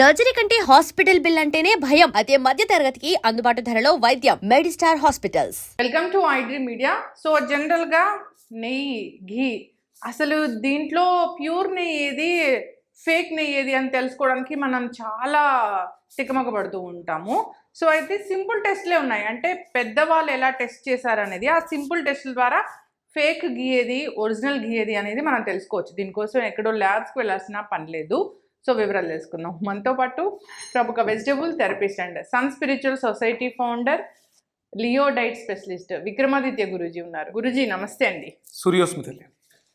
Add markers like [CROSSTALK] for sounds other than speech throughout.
Surgery కంటే hospital bill అంటేనే భయం. అదే మధ్య తరగతికి అందుబాటు ధరలో వైద్యం. Medistar hospitals. Welcome to iDream media. So జనరల్గా నెయ్యి ఘీ. అసలు దీంట్లో ప్యూర్ నెయ్యి ఏది ఫేక్ నెయ్యి ఏది అని తెలుసుకోవడానికి మనం చాలా తికమకబడుతూ ఉంటాము. సో అయితే సింపుల్ టెస్ట్లే ఉన్నాయి. అంటే పెద్దవాళ్ళు ఎలా టెస్ట్ చేశారనేది ఆ సింపుల్ టెస్ట్ల ద్వారా ఫేక్ గీయేది ఒరిజినల్ గీయేది అనేది మనం తెలుసుకోవచ్చు. దీనికోసం ఎక్కడో ల్యాబ్స్కి వెళ్ళాల్సిన పని లేదు. సో వివరాలు తెలుసుకుందాం. మనతో పాటు ప్రముఖ vegetable therapist and sun spiritual society founder leo diet specialist Vikramaditya Guruji ఉన్నారు. గురూజీ నమస్తే అండి. సూర్యోస్మితల్లి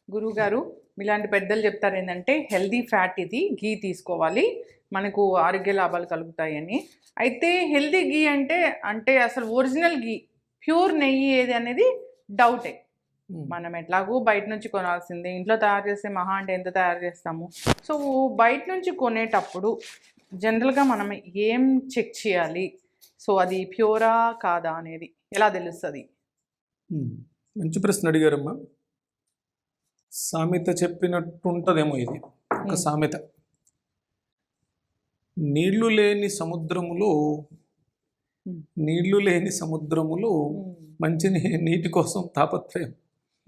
గురువు గారు ఇలాంటి పెద్దలు చెప్తారు ఏంటంటే హెల్దీ ఫ్యాట్ ఇది గీ తీసుకోవాలి మనకు ఆరోగ్య లాభాలు కలుగుతాయని. అయితే హెల్దీ గీ అంటే అంటే అసలు ఒరిజినల్ గీ ప్యూర్ నెయ్యి ఏది అనేది డౌటే మనం ఎట్లాగో బయట నుంచి కొనాల్సిందే. ఇంట్లో తయారు చేసే మహా అంటే ఎంత తయారు చేస్తాము? సో బయట నుంచి కొనేటప్పుడు జనరల్గా మనం ఏం చెక్ చేయాలి? సో అది ప్యూరా కాదా అనేది ఎలా తెలుస్తుంది? ఉమ్. మంచి ప్రశ్న అడిగారమ్మా. సామెత చెప్పినట్టు ఉంటుందేమో ఇది. ఒక ఉమ్. సామెత. నీళ్ళు లేని సముద్రములో. నీళ్ళు లేని సముద్రములో మంచి నీటి కోసం తాపత్రయం.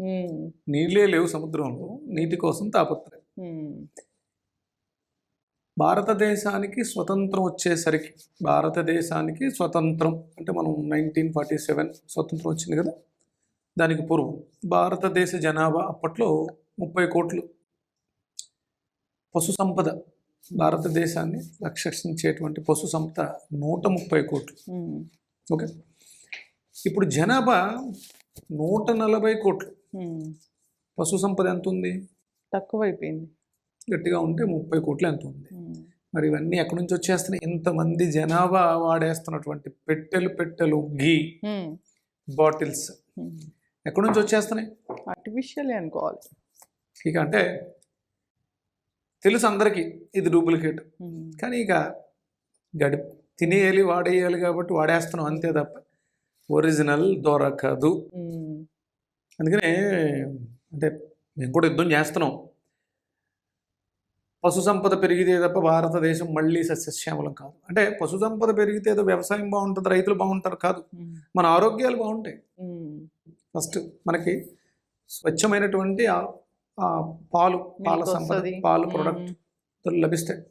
నీళ్ళే లేవు సముద్రంలో నీటి కోసం తాపత్రయం. భారతదేశానికి స్వతంత్రం వచ్చేసరికి భారతదేశానికి స్వతంత్రం అంటే మనం నైన్టీన్ ఫార్టీ సెవెన్ స్వతంత్రం వచ్చింది కదా? దానికి పూర్వం భారతదేశ జనాభా అప్పట్లో ముప్పై కోట్లు. పశు సంపద భారతదేశాన్ని రక్షించేటువంటి పశు సంపద నూట ముప్పై కోట్లు. ఓకే. ఇప్పుడు జనాభా నూట నలభై కోట్లు. పశు సంపద ఎంత ఉంది తక్కువైపోయింది. గట్టిగా ఉంటే ముప్పై కోట్లు ఎంత ఉంది మరి ఇవన్నీ ఎక్కడి నుంచి వచ్చేస్తున్నాయి? ఇంతమంది జనాభా వాడేస్తున్నటువంటి పెట్టెలు పెట్టెలు ఘీ బాటిల్స్ ఎక్కడి నుంచి వచ్చేస్తున్నాయి? ఆర్టిఫిషియల్ అనుకోవాలి. ఇక అంటే తెలుసు అందరికీ ఇది డూప్లికేట్. కానీ ఇక గడి తినేయాలి వాడేయాలి కాబట్టి వాడేస్తున్నాం అంతే తప్ప ఒరిజినల్ దొరకదు. అందుకనే అంటే మేము కూడా యుద్ధం చేస్తున్నాం. పశు సంపద పెరిగితే తప్ప భారతదేశం మళ్ళీ సస్యశ్యామలం కాదు. అంటే పశు సంపద పెరిగితే ఏదో వ్యవసాయం బాగుంటుంది రైతులు బాగుంటారు కాదు. మన ఆరోగ్యాలు బాగుంటాయి. ఫస్ట్ మనకి స్వచ్ఛమైనటువంటి పాలు పాల సంపద. పాలు. ప్రొడక్ట్ లభిస్తాయి.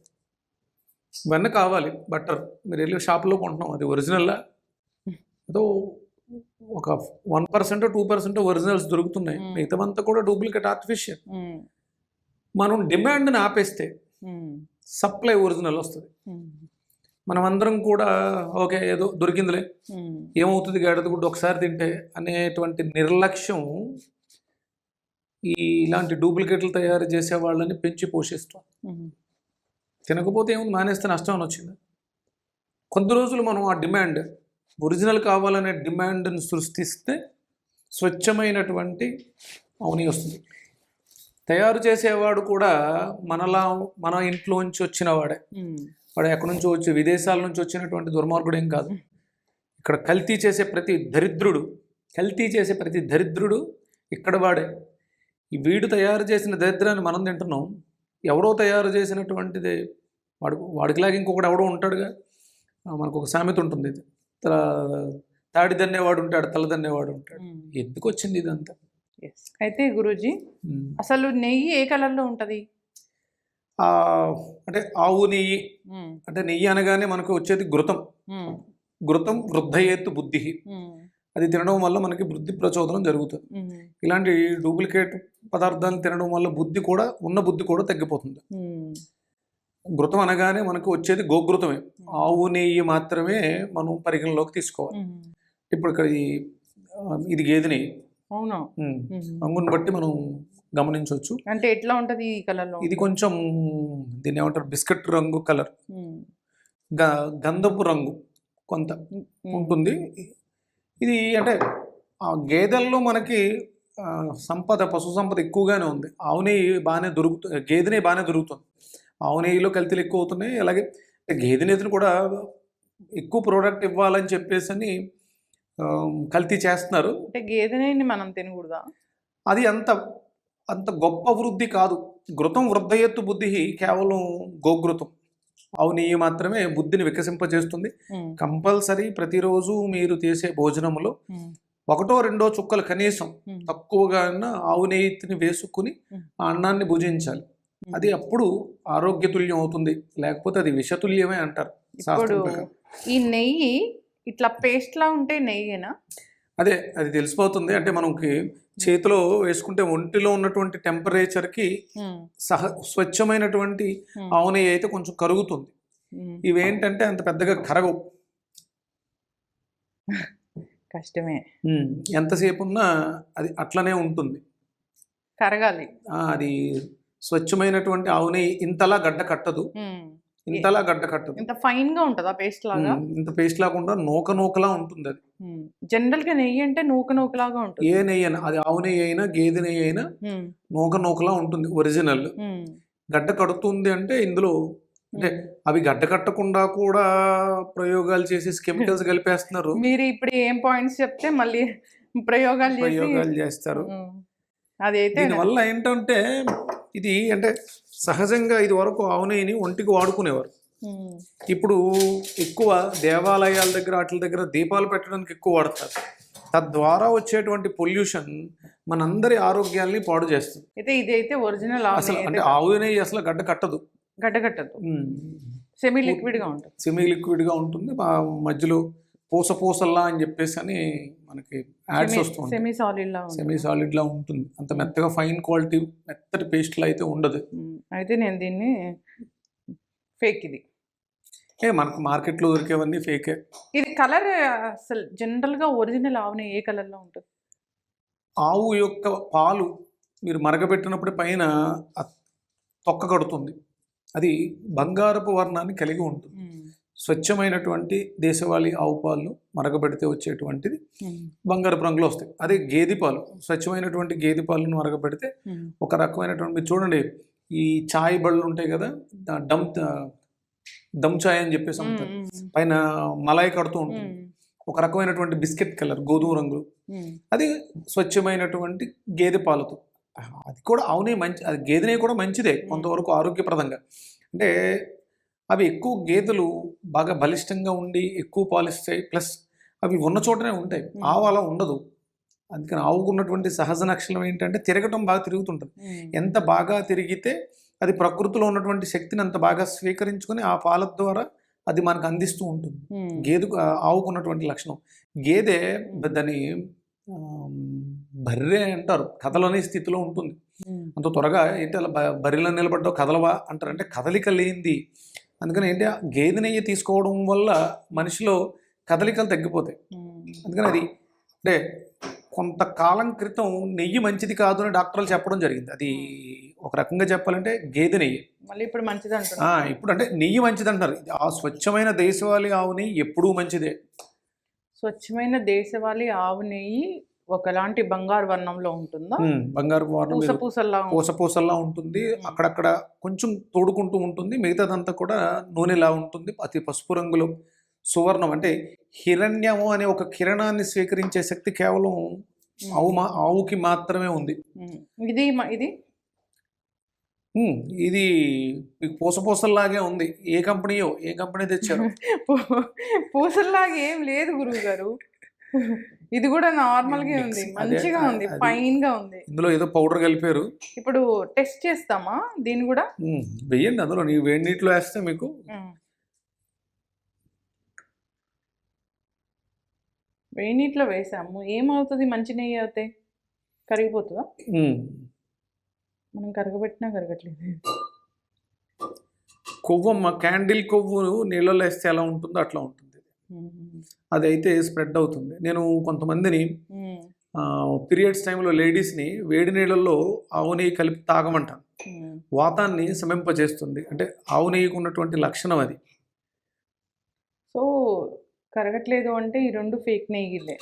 ఇవన్నీ కావాలి బట్టర్. మీరు వెళ్ళి షాప్లో కొంటున్నాం అది ఒరిజినల్లా ఏదో ఒక one percent two percent originals దొరుకుతున్నాయి. మిగతామంతా కూడా డూప్లికేట్ ఆర్టిఫిషియల్ మనం డిమాండ్ని ఆపేస్తే సప్లై ఒరిజినల్ వస్తుంది. మనం అందరం కూడా ఓకే ఏదో దొరికిందిలే. ఏమవుతుంది? గాడిద గుడ్డు ఒకసారి తింటే అనేటువంటి నిర్లక్ష్యం ఈ ఇలాంటి డూప్లికేట్లు తయారు చేసే వాళ్ళని పెంచి పోషిస్తాం తినకపోతే ఏముంది? మానేస్తే నష్టం అని వచ్చింది. కొద్ది రోజులు మనం ఆ డిమాండ్ ఒరిజినల్ కావాలనే డిమాండ్ని సృష్టిస్తే స్వచ్ఛమైనటువంటి అవని వస్తుంది. తయారు చేసేవాడు కూడా మనలా మన ఇంట్లోంచి వచ్చిన వాడే. వాడు ఎక్కడి నుంచో వచ్చి విదేశాల నుంచి వచ్చినటువంటి దుర్మార్గుడు ఏం కాదు. ఇక్కడ కల్తీ చేసే ప్రతి దరిద్రుడు కల్తీ చేసే ప్రతి దరిద్రుడు ఇక్కడ వాడే. ఈ వీడు తయారు చేసిన దరిద్రాన్ని మనం తింటున్నాం. ఎవరో తయారు చేసినటువంటిది. వాడు వాడికిలాగా ఇంకొకటి ఎవడో ఉంటాడుగా. మనకు ఒక సామెత ఉంటుంది ఇది. తా- తాడి దన్నేవాడు ఉంటాడు తల దన్నేవాడు ఉంటాడు. ఎందుకు వచ్చింది ఇదంతా? అయితే గురూజీ. అసలు నెయ్యి ఏ కలర్లో ఉంటుంది? అంటే ఆవు నెయ్యి అంటే నెయ్యి అనగానే మనకు వచ్చేది ఘృతం ఘృతం వృద్ధయేత్తు బుద్ధి. అది తినడం వల్ల మనకి బుద్ధి ప్రచోదనం జరుగుతుంది. ఇలాంటి డూప్లికేట్ పదార్థాలు తినడం వల్ల బుద్ధి కూడా ఉన్న బుద్ధి కూడా తగ్గిపోతుంది. ఘృతం అనగానే మనకు వచ్చేది గోఘృతమే. ఆవు నెయ్యి మాత్రమే మనం పరిగణలోకి తీసుకోవాలి. ఇప్పుడు ఇక్కడ ఇది గేదె నెయ్యి. అవునా. రంగుని బట్టి మనం గమనించవచ్చు. అంటే ఎట్లా ఉంటుంది ఈ కలర్లో? ఇది కొంచెం దీన్ని ఏమంటారు? బిస్కెట్ రంగు కలర్. గ గంధపు రంగు కొంత ఉంటుంది. ఇది అంటే ఆ గేదెల్లో మనకి సంపద పశు సంపద ఎక్కువగానే ఉంది. ఆవు నెయ్యి బాగానే దొరుకుతుంది గేదె నెయ్యి బాగానే దొరుకుతుంది. ఆవు నెయ్యిలో కల్తీలు ఎక్కువ అవుతున్నాయి అలాగే గేదె నెయ్యిని కూడా ఎక్కువ ప్రోడక్ట్ ఇవ్వాలని చెప్పేసి అని కల్తీ చేస్తున్నారు. అంటే గేదె నెయ్యిని మనం తినకూడదా? అది అంత అంత గొప్ప వృద్ధి కాదు. ఘృతం వృద్ధయత్తు బుద్ధి కేవలం గోఘృతం. ఆవు నెయ్యి మాత్రమే బుద్ధిని వికసింపజేస్తుంది. కంపల్సరీ ప్రతిరోజు మీరు చేసే భోజనంలో ఒకటో రెండో చుక్కలు కనీసం. తక్కువగా ఆవు నెయ్యిని వేసుకుని. ఆ అన్నాన్ని భుజించాలి. అది అప్పుడు ఆరోగ్యతుల్యం అవుతుంది. లేకపోతే అది విషతుల్యమే అంటారు ఇప్పుడు. ఈ నెయ్యి ఇట్లా పేస్ట్ లా ఉంటే నెయ్యేనా? అదే అది తెలిసిపోతుంది. అంటే మనకి చేతిలో వేసుకుంటే ఒంటిలో ఉన్నటువంటి టెంపరేచర్కి సహ స్వచ్ఛమైనటువంటి ఆవు నెయ్యి అయితే కొంచెం కరుగుతుంది. ఇవేంటంటే అంత పెద్దగా కరగవు. కష్టమే. ఎంతసేపు ఉన్నా అది అట్లనే ఉంటుంది. కరగాలి. అది స్వచ్ఛమైనటువంటి ఆవు నెయ్యి ఇంతలా గడ్డ కట్టదు. ఇంతలా గడ్డ కట్టదు. ఇంత ఫైన్గా ఉంటుందా పేస్ట్ లాగా? ఇంత పేస్ట్ లాకుండా నూక నూకలా ఉంటుంది అది. జనరల్గా నెయ్యి అంటే నూక నూకలాగా ఉంటుంది. ఏ నెయ్యి అయినా అది ఆవు నెయ్యి అయినా గేదె నెయ్యి అయినా నూక నూకలా ఉంటుంది ఒరిజినల్. గడ్డ కడుతుంది అంటే ఇందులో అంటే. అవి గడ్డ కట్టకుండా కూడా ప్రయోగాలు చేసి కెమికల్స్ కలిపేస్తున్నారు. మీరు ఇప్పుడు ఏం పాయింట్స్ చెప్తే మళ్ళీ ప్రయోగాలు ప్రయోగాలు చేస్తారు. అదైతే దీనివల్ల ఏంటంటే ఇది అంటే సహజంగా ఇది వరకు ఆవు నెయ్యిని ఒంటికి వాడుకునేవారు. ఇప్పుడు ఎక్కువ దేవాలయాల దగ్గర వాటి దగ్గర దీపాలు పెట్టడానికి ఎక్కువ వాడతారు. తద్వారా వచ్చేటువంటి పొల్యూషన్ మనందరి ఆరోగ్యాల్ని పాడు చేస్తుంది. అయితే ఇది అయితే ఒరిజినల్ అసలు అంటే ఆవు నెయ్యి అసలు గడ్డ కట్టదు. గడ్డగట్టదు సెమీ లిక్విడ్గా ఉంటుంది. సెమీ లిక్విడ్గా ఉంటుంది. మధ్యలో పూస పూసల్లా అని చెప్పేసి అని మనకి యాడ్స్ వస్తూ ఉంటాయి. సెమీ సాలిడ్ లా ఉంటుంది. సెమీ సాలిడ్లా ఉంటుంది. అంత మెత్తగా ఫైన్ క్వాలిటీ మెత్తటి పేస్ట్లా అయితే ఉండదు. అయితే నేను దీన్ని ఫేక్ ఇది. ఏ మనకు మార్కెట్లో దొరికేవన్నీ ఫేకే ఇది కలర్ అసలు జనరల్గా ఒరిజినల్ ఆవుని ఏ కలర్లో ఉంటుంది? ఆవు యొక్క పాలు మీరు మరగబెట్టినప్పుడు పైన తొక్క కడుతుంది. అది బంగారపు వర్ణాన్ని కలిగి ఉంటుంది. స్వచ్ఛమైనటువంటి దేశవాళీ ఆవు పాలు మరగబెడితే వచ్చేటువంటిది ఉమ్, బంగారపు రంగులో వస్తాయి. అదే గేదె పాలు స్వచ్ఛమైనటువంటి గేదె పాలను మరగబెడితే ఉమ్, ఒక రకమైనటువంటి మీరు చూడండి ఈ చాయ్ బళ్ళు ఉంటాయి కదా డమ్ దమ్ చాయ్ అని చెప్పేసి ఉమ్, అమ్ముతారు పైన మలాయి కడుతూ ఉంటుంది. ఒక రకమైనటువంటి బిస్కెట్ కలర్ గోధుమ రంగు ఉమ్, అది స్వచ్ఛమైనటువంటి గేదె పాలతో. అది కూడా అవునే మంచి అది గేదెనే కూడా మంచిదే కొంతవరకు ఆరోగ్యప్రదంగా. అంటే అవి ఎక్కువ గేదెలు బాగా బలిష్టంగా ఉండి ఎక్కువ పాలిస్తాయి ప్లస్ అవి ఉన్న చోటనే ఉంటాయి. ఆవు అలా ఉండదు. అందుకని ఆవుకు ఉన్నటువంటి సహజ లక్షణం ఏంటంటే తిరగటం బాగా తిరుగుతుంటుంది. ఎంత బాగా తిరిగితే అది ప్రకృతిలో ఉన్నటువంటి శక్తిని అంత బాగా స్వీకరించుకొని ఆ పాల ద్వారా అది మనకు అందిస్తూ ఉంటుంది. గేదెకు ఆ ఆవుకు ఉన్నటువంటి లక్షణం. గేదె దాని బర్రె అంటారు. కదలని స్థితిలో ఉంటుంది. అంత త్వరగా ఏంటి అలా బ- బర్రెలో నిలబడ్డావు కదలవా అంటారు. అంటే కదలిక లేనిది అందుకని ఏంటి? ఆ గేదె నెయ్యి తీసుకోవడం వల్ల మనిషిలో కదలికలు తగ్గిపోతాయి. అందుకని అది అంటే కొంతకాలం క్రితం నెయ్యి మంచిది కాదు అని డాక్టర్లు చెప్పడం జరిగింది. అది ఒక రకంగా చెప్పాలంటే గేదె నెయ్యి. మళ్ళీ ఇప్పుడు మంచిది అంటున్నా ఇప్పుడు అంటే నెయ్యి మంచిది అంటారు ఆ స్వచ్ఛమైన దేశవాళీ ఆవు నెయ్యి ఎప్పుడూ మంచిదే. స్వచ్ఛమైన దేశవాళీ ఆవు నెయ్యి ఒకలాంటి బంగారు వర్ణంలో ఉంటుందా? బంగారు వారం పూస పూసల్లా ఉంటుంది. అక్కడక్కడ కొంచెం తోడుకుంటూ ఉంటుంది. మిగతాదంతా కూడా నూనెలా ఉంటుంది. అతి పసుపు రంగులో సువర్ణం. అంటే హిరణ్యము అనే ఒక కిరణాన్ని స్వీకరించే శక్తి కేవలం ఆవు మా ఆవుకి మాత్రమే ఉంది. ఇది ఇది? ఇది మీకు పూస పూసల్లాగే ఉంది. ఏ కంపెనీయో ఏ కంపెనీ తెచ్చారు? [LAUGHS] పూసల్లాగా ఏం లేదు గురువు గారు ఇది కూడా నార్మల్గా ఉంది. మంచిగా ఉంది ఫైన్గా ఉంది. ఇందులో ఏదో పౌడర్ కలిపారు. ఇప్పుడు టెస్ట్ చేస్తామా? దీన్ని కూడా? వెయ్యండి అందులో. నీ వేడి నీటిలో వేస్తే మీకు. వేడి నీటిలో వేసాము. ఏమవుతుంది? మంచి నెయ్యి అవుతాయి కరిగిపోతుందా? మనం కరగబెట్టినా కరగట్లేదు. కొవ్వమ్మ క్యాండిల్ కొవ్వు నీళ్ళలో వేస్తే ఎలా ఉంటుందో అట్లా ఉంటుంది. ఉమ్, అది అయితే స్ప్రెడ్ అవుతుంది. నేను కొంతమందిని పీరియడ్స్ టైంలో లేడీస్ని వేడి నీళ్ళల్లో ఆవు నెయ్యి కలిపి తాగమంటాను. వాతాన్ని శమింపజేస్తుంది అంటే ఆవు నెయ్యికి ఉన్నటువంటి లక్షణం అది. సో కరగట్లేదు అంటే ఈ రెండు ఫేక్ నెయ్యిలే.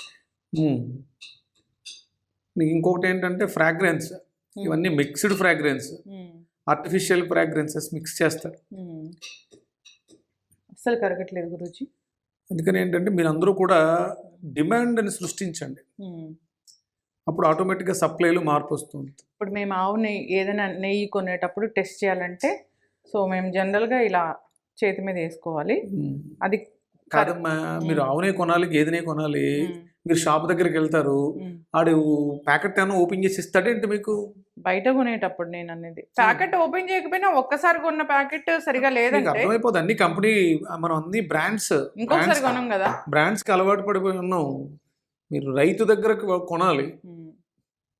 ఇంకొకటి ఏంటంటే ఫ్రాగ్రెన్స్. ఇవన్నీ mixed fragrance. Artificial fragrances mix చేస్తారు. ఉమ్. అస్సలు కరగట్లేదు గురూజీ. అందుకని ఏంటంటే మీరందరూ కూడా డిమాండ్ని సృష్టించండి. అప్పుడు ఆటోమేటిక్గా సప్లైలో మార్పు వస్తుంది. ఇప్పుడు మేము ఆవు నెయ్యి ఏదైనా నెయ్యి కొనేటప్పుడు టెస్ట్ చేయాలంటే సో మేము జనరల్గా ఇలా చేతి మీద వేసుకోవాలి. అది కాదమ్మా మీరు ఆవునే కొనాలి గేదెనే కొనాలి ఉమ్, మీరు షాప్ దగ్గరికి వెళ్తారు. ఆడు ప్యాకెట్ ఏమో ఓపెన్ చేసి ఇస్తాడేంటి మీకు? బయట కొనేటప్పుడు నేను అనేది ప్యాకెట్ ఓపెన్ చేయకపోయినా ఒక్కసారి కొన్న ప్యాకెట్ సరిగా లేదంటే అర్థమైపోతుంది అన్ని కంపెనీ మనం అన్ని బ్రాండ్స్ ఇంకొకసారి కొనం కదా. బ్రాండ్స్కి అలవాటు పడిపోయి ఉన్నాం. మీరు రైతు దగ్గరకు కొనాలి.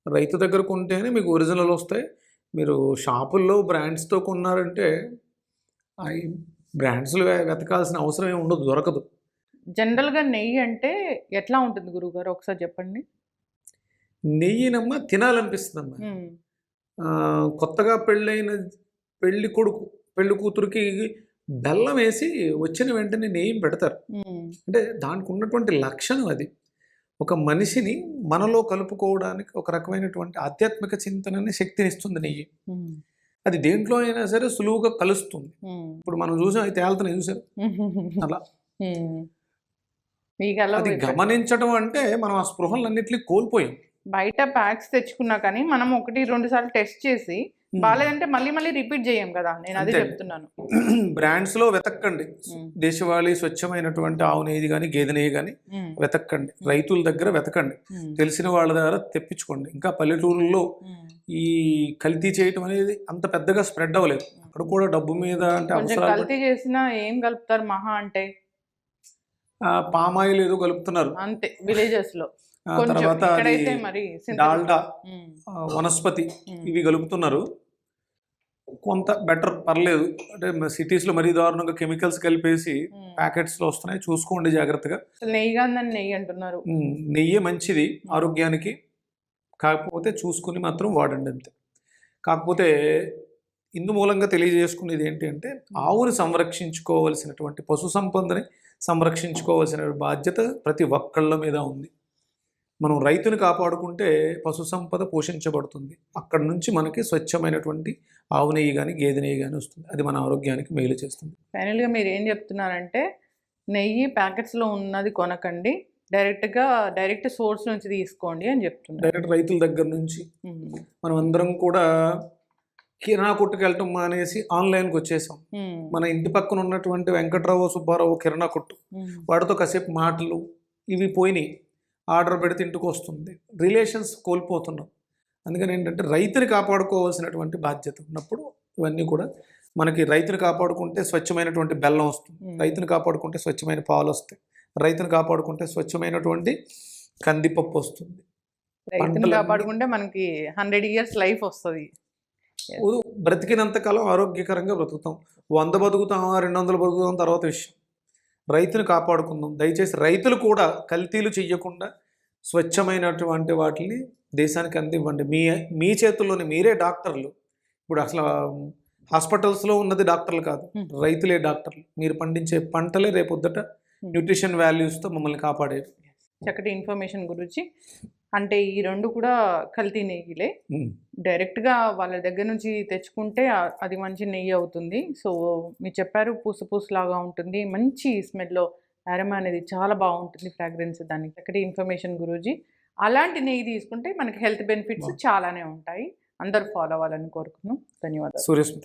రైతు దగ్గర కొంటేనే మీకు ఒరిజినల్ వస్తాయి. మీరు షాపుల్లో బ్రాండ్స్తో కొన్నారంటే అవి బ్రాండ్స్లో వెతకాల్సిన అవసరం ఏమి ఉండదు దొరకదు. జనరల్గా నెయ్యి అంటే ఎట్లా ఉంటుంది గురుగారు ఒకసారి చెప్పండి. నెయ్యినమ్మ తినాలనిపిస్తుందమ్మా. కొత్తగా పెళ్ళైన పెళ్ళి కొడుకు పెళ్ళి కూతురికి బెల్లం వేసి వచ్చిన వెంటనే నెయ్యి పెడతారు. అంటే దానికి ఉన్నటువంటి లక్షణం అది. ఒక మనిషిని మనలో కలుపుకోవడానికి ఒక రకమైనటువంటి ఆధ్యాత్మిక చింతనని శక్తినిస్తుంది నెయ్యి. అది దేంట్లో అయినా సరే సులువుగా కలుస్తుంది. ఇప్పుడు మనం చూసాం అయితే తేలుతున్నాయి చూసారు. అలా. అది గమనించడం అంటే మనం ఆ స్పృహలన్నింటినీ కోల్పోయాం. బయట ప్యాక్స్ తెచ్చుకున్నా కానీ మనం ఒకటి రెండు సార్లు టెస్ట్ చేసి బాగాలేదంటే మళ్ళీ మళ్ళీ రిపీట్ చేయం కదా. నేను అదే. చెప్తున్నాను. [CLEARS THROAT] బ్రాండ్స్లో వెతక్కండి. ఉమ్, దేశవాళీ స్వచ్ఛమైనటువంటి ఆవు నెయ్యి కానీ గేదె నెయ్యి కానీ ఉమ్, వెతక్కండి. రైతుల దగ్గర వెతకండి. తెలిసిన వాళ్ళ దగ్గర తెప్పించుకోండి. ఇంకా పల్లెటూరుల్లో. ఈ కల్తీ చేయటం అనేది అంత పెద్దగా స్ప్రెడ్ అవ్వలేదు. అక్కడ కూడా డబ్బు మీద అంటే కల్తీ చేసినా ఏం కలుపుతారు మహా అంటే? పామాయిల్ ఏదో కలుపుతున్నారు. అంతే విలేజెస్లో. తర్వాత. డాల్డా వనస్పతి ఇవి కలుపుతున్నారు కొంత బెటర్ పర్లేదు. అంటే సిటీస్లో మరీ దారుణంగా కెమికల్స్ కలిపేసి ఉమ్. ప్యాకెట్స్లో వస్తున్నాయి. చూసుకోండి జాగ్రత్తగా. నెయ్యి నెయ్యి అంటున్నారు. నెయ్యి మంచిది ఆరోగ్యానికి. కాకపోతే చూసుకుని మాత్రం వాడండి అంతే. కాకపోతే ఇందు మూలంగా తెలియజేసుకునేది ఏంటి అంటే ఆవుని సంరక్షించుకోవలసినటువంటి పశు సంపదని సంరక్షించుకోవాల్సిన బాధ్యత ప్రతి ఒక్కళ్ళ మీద ఉంది. మనం రైతుని కాపాడుకుంటే పశు సంపద పోషించబడుతుంది. అక్కడ నుంచి మనకి స్వచ్ఛమైనటువంటి ఆవు నెయ్యి కానీ గేదె నెయ్యి కానీ వస్తుంది. అది మన ఆరోగ్యానికి మేలు చేస్తుంది. ఫైనల్గా మీరు ఏం చెప్తున్నారంటే నెయ్యి ప్యాకెట్స్లో ఉన్నది కొనకండి. డైరెక్ట్గా డైరెక్ట్ సోర్స్ నుంచి తీసుకోండి అని చెప్తున్నారు. డైరెక్ట్ రైతుల దగ్గర నుంచి మనం అందరం కూడా కిరాణా కొట్టుకు వెళ్ళటం మానేసి ఆన్లైన్కి వచ్చేసాం. మన ఇంటి పక్కన ఉన్నటువంటి వెంకట్రావు సుబ్బారావు కిరాణా కొట్టు. వాడితో కాసేపు మాటలు ఇవి పోయినాయి. ఆర్డర్ పెడితే ఇంటికి వస్తుంది. రిలేషన్స్ కోల్పోతున్నాం. అందుకని ఏంటంటే రైతుని కాపాడుకోవాల్సినటువంటి బాధ్యత ఉన్నప్పుడు ఇవన్నీ కూడా మనకి రైతుని కాపాడుకుంటే స్వచ్ఛమైనటువంటి బెల్లం వస్తుంది. రైతుని కాపాడుకుంటే స్వచ్ఛమైన పాలు వస్తాయి. రైతుని కాపాడుకుంటే స్వచ్ఛమైనటువంటి కందిపప్పు వస్తుంది. రైతుని కాపాడుకుంటే మనకి హండ్రెడ్ ఇయర్స్ లైఫ్ వస్తుంది. బ్రతికినంత కాలం ఆరోగ్యకరంగా బ్రతుకుతాం. వంద బతుకుతాం రెండు వందలు బతుకుతాం తర్వాత విషయం. రైతుని కాపాడుకుందాం. దయచేసి రైతులు కూడా కల్తీలు చెయ్యకుండా స్వచ్ఛమైనటువంటి వాటిని దేశానికి అందివ్వండి. మీ మీ చేతుల్లోనే మీరే డాక్టర్లు. ఇప్పుడు అసలు హాస్పిటల్స్లో ఉన్నది డాక్టర్లు కాదు. రైతులే డాక్టర్లు. మీరు పండించే పంటలే రేపొద్దుట. న్యూట్రిషన్ వాల్యూస్తో మమ్మల్ని కాపాడేవి. చక్కటి ఇన్ఫర్మేషన్ గురించి అంటే ఈ రెండు కూడా కల్తీ నెయ్యిలే. డైరెక్ట్గా వాళ్ళ దగ్గర నుంచి తెచ్చుకుంటే అది మంచి నెయ్యి అవుతుంది. సో మీరు చెప్పారు పూసు పూసు లాగా ఉంటుంది. మంచి స్మెల్లో అరమా అనేది చాలా బాగుంటుంది ఫ్రాగ్రెన్స్ దానికి. చక్కటి ఇన్ఫర్మేషన్ గురూజీ. అలాంటి నెయ్యి తీసుకుంటే మనకి హెల్త్ బెనిఫిట్స్ చాలానే ఉంటాయి. అందరూ ఫాలో అవ్వాలని కోరుకున్నాం ధన్యవాదాలు. సూర్యస్మిత